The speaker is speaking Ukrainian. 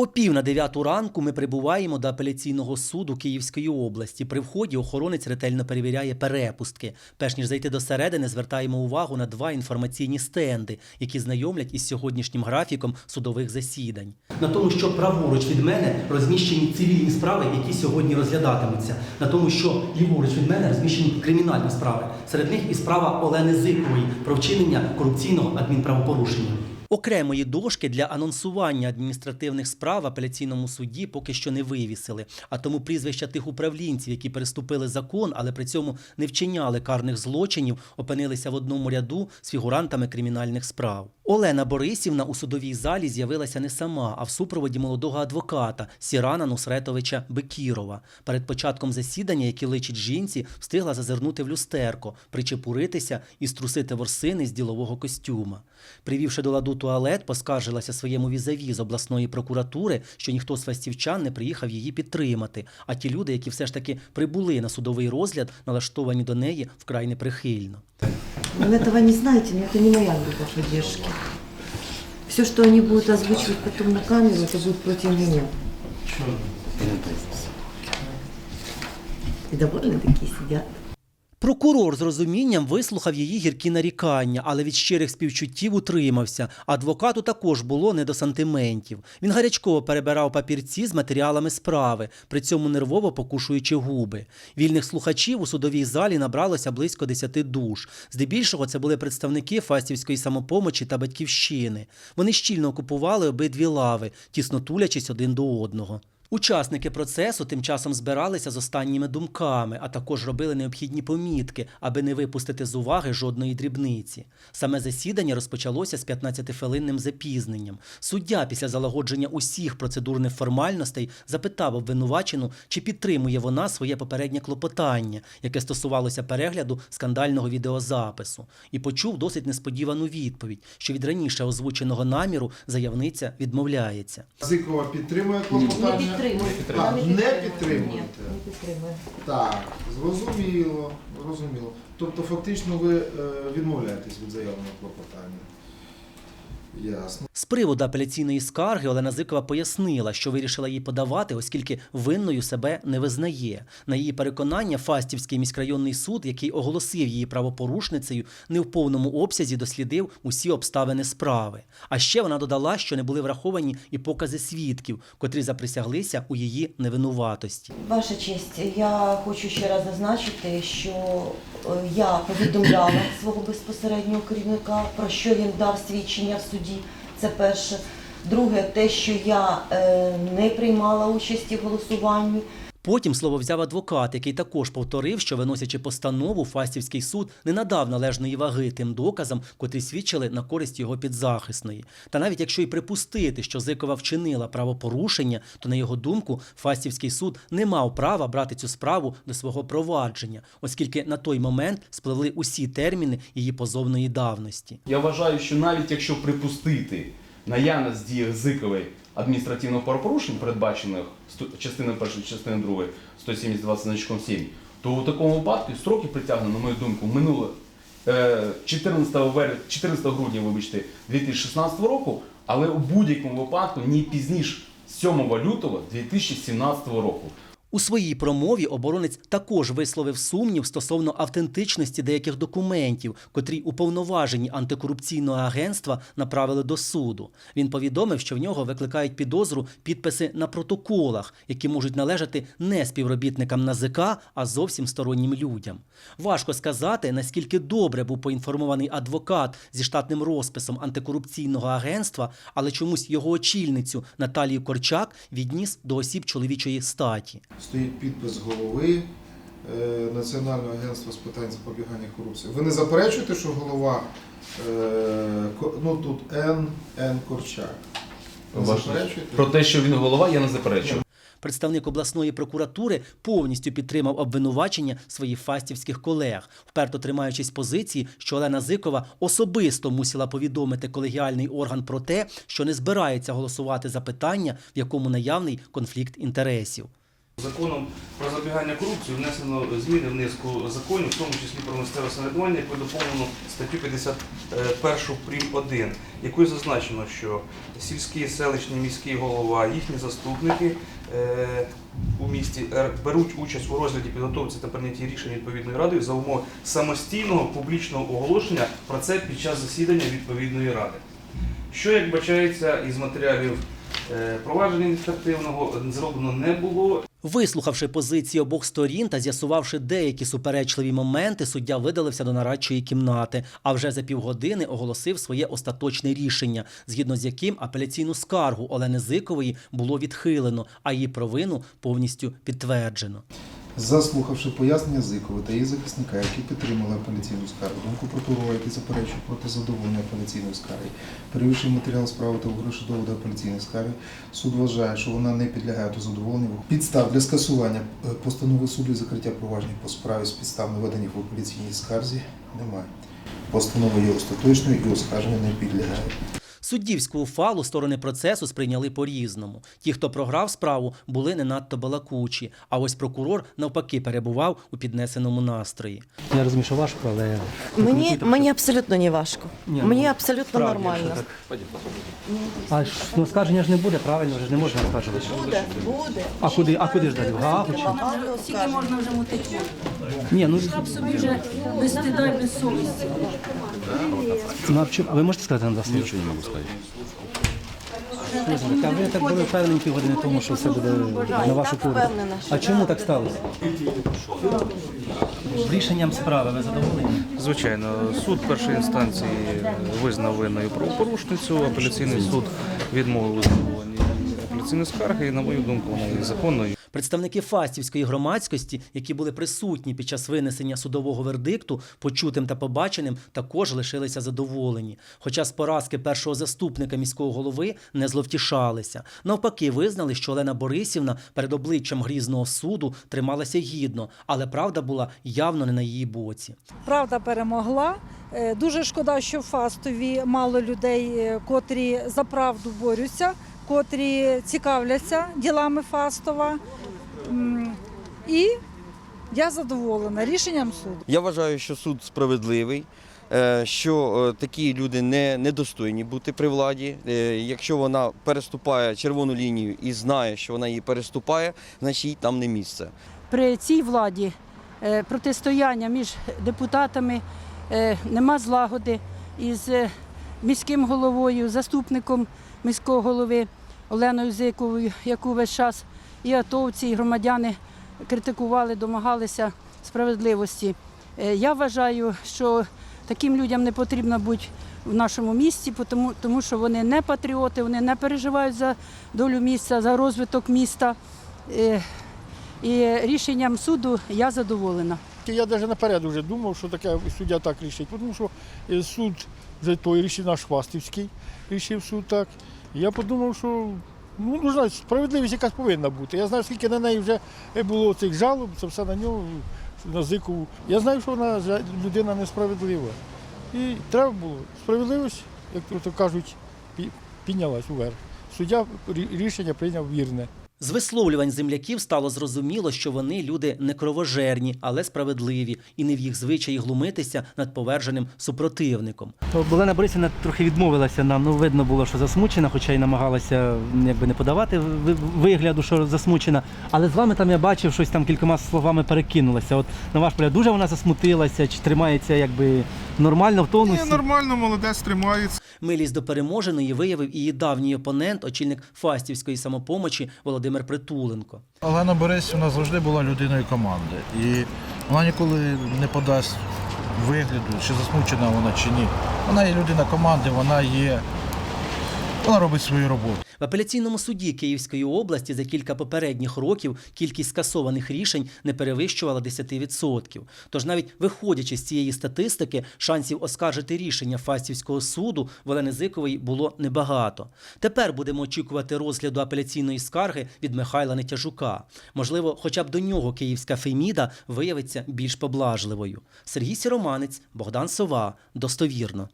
О пів на дев'яту ранку ми прибуваємо до апеляційного суду Київської області. При вході охоронець ретельно перевіряє перепустки. Перш ніж зайти до середини, звертаємо увагу на два інформаційні стенди, які знайомлять із сьогоднішнім графіком судових засідань. На тому, що праворуч від мене розміщені цивільні справи, які сьогодні розглядатимуться. На тому, що ліворуч від мене розміщені кримінальні справи. Серед них і справа Олени Зикової про вчинення корупційного адмінправопорушення. Окремої дошки для анонсування адміністративних справ в апеляційному суді поки що не вивісили. А тому прізвища тих управлінців, які переступили закон, але при цьому не вчиняли карних злочинів, опинилися в одному ряду з фігурантами кримінальних справ. Олена Борисівна у судовій залі з'явилася не сама, а в супроводі молодого адвоката Сірана Нусретовича Бекірова. Перед початком засідання, яке личить жінці, встигла зазирнути в люстерко, причепуритися і струсити ворсини з ділового костюма. Привівши до ладу туалет, поскаржилася своєму візаві з обласної прокуратури, що ніхто з фастівчан не приїхав її підтримати. А ті люди, які все ж таки прибули на судовий розгляд, налаштовані до неї вкрай неприхильно. Вы этого не знаете, но это не моя группа поддержки. Все, что они будут озвучивать потом на камеру, это будет против меня. И довольно такие сидят. Прокурор з розумінням вислухав її гіркі нарікання, але від щирих співчуттів утримався. Адвокату також було не до сантиментів. Він гарячково перебирав папірці з матеріалами справи, при цьому нервово покушуючи губи. Вільних слухачів у судовій залі набралося близько десяти душ. Здебільшого це були представники фастівської самопомочі та батьківщини. Вони щільно окупували обидві лави, тісно тулячись один до одного. Учасники процесу тим часом збиралися з останніми думками, а також робили необхідні помітки, аби не випустити з уваги жодної дрібниці. Саме засідання розпочалося з 15-хвилинним запізненням. Суддя після залагодження усіх процедурних формальностей запитав обвинувачену, чи підтримує вона своє попереднє клопотання, яке стосувалося перегляду скандального відеозапису, і почув досить несподівану відповідь, що від раніше озвученого наміру заявниця відмовляється. Зикова підтримує клопотання? Не підтримуєте? Не підтримую. Так, зрозуміло, зрозуміло. Тобто фактично ви е, відмовляєтесь від заявленого клопотання. Ясно. З приводу апеляційної скарги Олена Зикова пояснила, що вирішила її подавати, оскільки винною себе не визнає. На її переконання, Фастівський міськрайонний суд, який оголосив її правопорушницею, не в повному обсязі дослідив усі обставини справи. А ще вона додала, що не були враховані і покази свідків, котрі заприсяглися у її невинуватості. Ваша честь, я хочу ще раз зазначити, що е, я повідомляла свого безпосереднього керівника, про що він дав свідчення в суді. Це перше. Друге, те, що я е, не приймала участі в голосуванні. Потім слово взяв адвокат, який також повторив, що виносячи постанову, Фастівський суд не надав належної ваги тим доказам, котрі свідчили на користь його підзахисної. Та навіть якщо й припустити, що Зикова вчинила правопорушення, то на його думку Фастівський суд не мав права брати цю справу до свого провадження, оскільки на той момент спливли усі терміни її позовної давності. Я вважаю, що навіть якщо припустити наявність діях Зикової адміністративного правопорушень, передбачених частиною першої, частиною другої 172 значком 7, то у такому випадку строки притягнення, на мою думку, минуло е, 14, вер... 14 грудня, вибачте, 2016 року, але у будь-якому випадку не пізніше 7 лютого 2017 року. У своїй промові оборонець також висловив сумнів стосовно автентичності деяких документів, котрі уповноважені антикорупційного агентства направили до суду. Він повідомив, що в нього викликають підозру підписи на протоколах, які можуть належати не співробітникам НАЗК, а зовсім стороннім людям. Важко сказати, наскільки добре був поінформований адвокат зі штатним розписом антикорупційного агентства, але чомусь його очільницю Наталію Корчак відніс до осіб чоловічої статі. Стоїть підпис голови е, Національного агентства з питань запобігання корупції. Ви не заперечуєте, що голова е, ну тут Н. Н. Корчак? Не заперечуєте? Про те, що він голова, я не заперечую. Представник обласної прокуратури повністю підтримав обвинувачення своїх фастівських колег, вперто тримаючись позиції, що Олена Зикова особисто мусила повідомити колегіальний орган про те, що не збирається голосувати за питання, в якому наявний конфлікт інтересів. Законом про запобігання корупції внесено зміни в низку законів, в тому числі про місцеве самоврядування, якою доповнено статтю 51 прим. 1, якою зазначено, що сільський, селищний, міський голова, їхні заступники е, у місті е, беруть участь у розгляді підготовці та прийнятті рішень відповідною радою за умов самостійного публічного оголошення про це під час засідання відповідної ради. Що, як бачається, із матеріалів провадження адміністративного зроблено не було Вислухавши позиції обох сторін та з'ясувавши деякі суперечливі моменти, суддя видалився до нарадчої кімнати, а вже за півгодини оголосив своє остаточне рішення, згідно з яким апеляційну скаргу Олени Зикової було відхилено, а її провину повністю підтверджено. Заслухавши пояснення Зикової та її захисника, які підтримали апеляційну скаргу, думку прокурора, який заперечує проти задоволення апеляційної скарги, перевищив матеріал справи та гроші доводи апеляційної скарги, суд вважає, що вона не підлягає до задоволення. Підстав для скасування е, постанови суду і закриття проваджень по справі з підстав, наведених в апеляційній скарзі, немає. Постанова є остаточною і оскарження не підлягає. Суддівську ухвалу сторони процесу сприйняли по-різному. Ті, хто програв справу, були не надто балакучі, а ось прокурор навпаки перебував у піднесеному настрої. Я розумію, що важко, але Мені, мені абсолютно не важко. Ні, мені ну, абсолютно справді, нормально. так. А ж ну, скарження ж не буде, правильно, вже ж не можна скаржувати. Буде, буде. А куди, а куди ж далі? В Гаагу чи? Скільки можна вже мутити? Ні, ну, Собі вже без стида і без совісті. Ну а ви можете сказати на слова? Нічого не можу сказати. А ви так були впевнені півгодини тому, що все буде на вашу користь. А чому так сталося? Рішенням справи ви задоволені? Звичайно, суд першої інстанції визнав винною правопорушницю, апеляційний суд відмовив у задоволенні апеляційної скарги, і, на мою думку, вона є законною. Представники фастівської громадськості, які були присутні під час винесення судового вердикту, почутим та побаченим, також лишилися задоволені. Хоча з поразки першого заступника міського голови не зловтішалися. Навпаки, визнали, що Олена Борисівна перед обличчям грізного суду трималася гідно, але правда була явно не на її боці. Правда перемогла. Е, Дуже шкода, що в Фастові мало людей, е, котрі за правду борються, котрі цікавляться ділами Фастова. І я задоволена рішенням суду. Я вважаю, що суд справедливий, е, що е, такі люди не недостойні бути при владі. Е, Якщо вона переступає червону лінію і знає, що вона її переступає, значить їй там не місце. При цій владі протистояння між депутатами нема злагоди із міським головою, заступником міського голови Оленою Зиковою, яку весь час і атовці, і громадяни критикували, домагалися справедливості. Е, Я вважаю, що таким людям не потрібно бути в нашому місті, тому, тому що вони не патріоти, вони не переживають за долю міста, за розвиток міста. Е, І рішенням суду я задоволена. Я навіть наперед вже думав, що таке суддя так рішить, тому що е, суд вже той рішив наш рішив суд так. Я подумав, що ну, ну, знаєте, справедливість якась повинна бути. Я знаю, скільки на неї вже було цих жалоб, це все на нього, на Зикову. Я знаю, що вона людина несправедлива. І треба було. Справедливість, як то кажуть, піднялась уверх. Суддя рішення прийняв вірне. З висловлювань земляків стало зрозуміло, що вони люди не кровожерні, але справедливі, і не в їх звичаї глумитися над поверженим супротивником. Олена Борисівна трохи відмовилася нам. Ну, видно було, що засмучена, хоча й намагалася якби не подавати ви- вигляду, що засмучена. Але з вами там я бачив, щось там кількома словами перекинулася. От на ваш погляд, дуже вона засмутилася, чи тримається якби нормально в тонусі? нормально, молодець тримається. Милість до переможеної виявив і її давній опонент, очільник Фастівської самопомочі Володимир Притуленко. Олена Борисівна завжди була людиною команди. І вона ніколи не подасть вигляду, чи засмучена вона, чи ні. Вона є людина команди, вона є. Вона робить свою роботу. В апеляційному суді Київської області за кілька попередніх років кількість скасованих рішень не перевищувала 10%. Тож навіть виходячи з цієї статистики, шансів оскаржити рішення Фастівського суду в Олени Зикової було небагато. Тепер будемо очікувати розгляду апеляційної скарги від Михайла Нетяжука. Можливо, хоча б до нього київська Феміда виявиться більш поблажливою. Сергій Сіроманець, Богдан Сова. Достовірно.